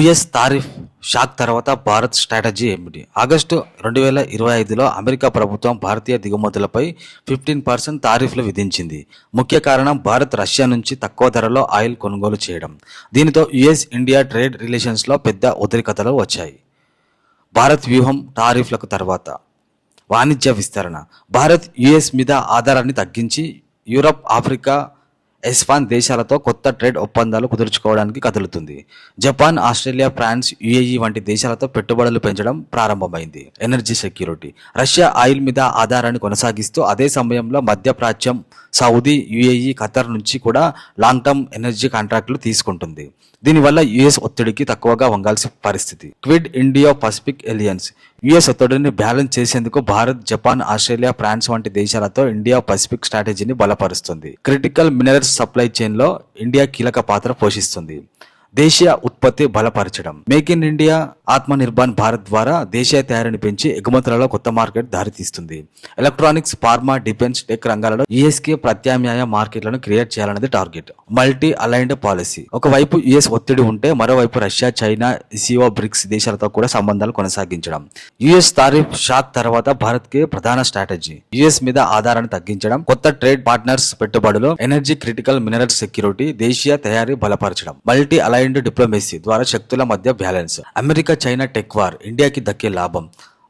US tariff shock తర్వాత Bharat strategy ఏమిటి? August రెండు వేల ఇరవై ఐదులో అమెరికా ప్రభుత్వం భారతీయ దిగుమతులపై ఫిఫ్టీన్ పర్సెంట్ తారీఫ్లు విధించింది. ముఖ్య కారణం భారత్ రష్యా నుంచి తక్కువ ధరలో ఆయిల్ కొనుగోలు చేయడం. దీనితో యుఎస్ ఇండియా ట్రేడ్ రిలేషన్స్లో పెద్ద ఉద్రిక్తతలు వచ్చాయి. భారత్ వ్యూహం టారిఫ్లకు తర్వాత. వాణిజ్య విస్తరణ. భారత్ యుఎస్ మీద ఆధారాన్ని తగ్గించి యూరప్ ఆఫ్రికా ఎస్పాన్ దేశాలతో కొత్త ట్రేడ్ ఒప్పందాలు కుదుర్చుకోవడానికి కదులుతుంది. జపాన్ ఆస్ట్రేలియా ఫ్రాన్స్ యుఏఈ వంటి దేశాలతో పెట్టుబడులు పెంచడం ప్రారంభమైంది. Energy security. రష్యా ఆయిల్ మీద ఆధారాన్ని కొనసాగిస్తూ అదే సమయంలో మధ్యప్రాచ్యం సౌదీ యుఏఈ ఖతర్ నుంచి కూడా లాంగ్ టర్మ్ ఎనర్జీ కాంట్రాక్టులు తీసుకుంటుంది. దీనివల్ల యుఎస్ ఒత్తిడికి తక్కువగా వంగాల్సిన పరిస్థితి. Quad India Pacific alliance. US ఒత్తిడిని బ్యాలెన్స్ చేసేందుకు భారత్ జపాన్ ఆస్ట్రేలియా ఫ్రాన్స్ వంటి దేశాలతో ఇండియా పసిఫిక్ స్ట్రాటజీని బలపరుస్తుంది. క్రిటికల్ మినరల్స్ సప్లై చైన్లో ఇండియా కీలక పాత్ర పోషిస్తుంది. దేశీయ ఉత్పత్తి బలపరచడం. Make in India Atmanirbhar Bharat ద్వారా దేశీయ తయారీని పెంచి ఎగుమతులలో కొత్త మార్కెట్ దారితీస్తుంది. ఎలక్ట్రానిక్స్ ఫార్మా డిఫెన్స్ టెక్ రంగాలలో యుఎస్కే ప్రత్యామ్నాయ మార్కెట్లను క్రియేట్ చేయాలన్నది టార్గెట్. Multi aligned policy. ఒకవైపు యుఎస్ ఒత్తిడి ఉంటే మరోవైపు రష్యా చైనా సిఓ బ్రిక్స్ దేశాలతో కూడా సంబంధాలు కొనసాగించడం. యుఎస్ తారీఫ్ షాక్ తర్వాత భారత్కి ప్రధాన స్ట్రాటజీ. యుఎస్ మీద ఆధారాన్ని తగ్గించడం కొత్త ట్రేడ్ పార్ట్నర్స్ పెట్టుబడులు ఎనర్జీ క్రిటికల్ మినరల్ సెక్యూరిటీ దేశీయ తయారీ బలపరచడం. మల్టీ అలైన్ అలైన్డ్ డిప్లొమసీ ద్వారా శక్తుల మధ్య balance. America China tech war ఇండియాకి దక్కే లాభం.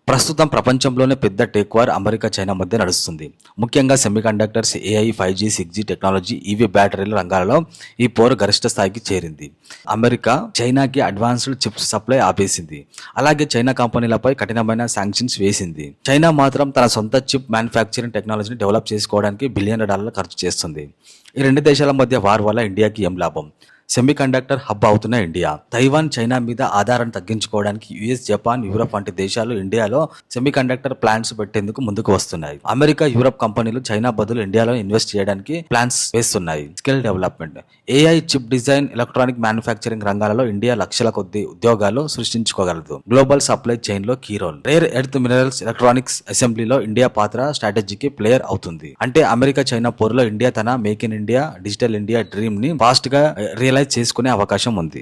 ప్రస్తుతం ప్రపంచంలోనే పెద్ద టెక్ వార్ అమెరికా చైనా మధ్య నడుస్తుంది. ముఖ్యంగా semiconductors AI five G six G technology EV బ్యాటరీల రంగాలలో ఈ పోరు గరిష్ట స్థాయికి చేరింది. అమెరికా చైనాకి అడ్వాన్స్డ్ చిప్స్ సప్లై ఆపేసింది. అలాగే చైనా కంపెనీలపై కఠినమైన శాంక్షన్స్ వేసింది. చైనా మాత్రం తన సొంత చిప్ మ్యానుఫ్యాక్చరింగ్ టెక్నాలజీని డెవలప్ చేసుకోవడానికి బిలియన్ల డాలర్లు ఖర్చు చేస్తుంది. ఈ రెండు దేశాల మధ్య వార్ వల్ల ఇండియాకి ఏం లాభం? సెమీ కండక్టర్ హబ్ అవుతున్న ఇండియా తైవాన్ చైనా మీద ఆధారాన్ని తగ్గించుకోవడానికి యుఎస్ జపాన్ యూరప్ వంటి దేశాలు ఇండియాలో సెమీ కండక్టర్ ప్లాంట్స్ పెట్టేందుకు ముందుకు వస్తున్నాయి. అమెరికా యూరప్ కంపెనీలు చైనా బదులు ఇండియాలో ఇన్వెస్ట్ చేయడానికి ప్లాన్స్ వేస్తున్నాయి. Skill development AI chip design electronic manufacturing రంగాలలో ఇండియా లక్షల కొద్ది ఉద్యోగాలు సృష్టించుకోగలదు. Global supply చైన్లో key role rare earth minerals electronics అసెంబ్లీలో ఇండియా పాత్ర స్ట్రాటజీకి ప్లేయర్ అవుతుంది. అంటే అమెరికా చైనా పోరులో ఇండియా తన make in India digital India డ్రీమ్ని ఫాస్ట్గా రియలైజ్ చేసుకునే అవకాశం ఉంది.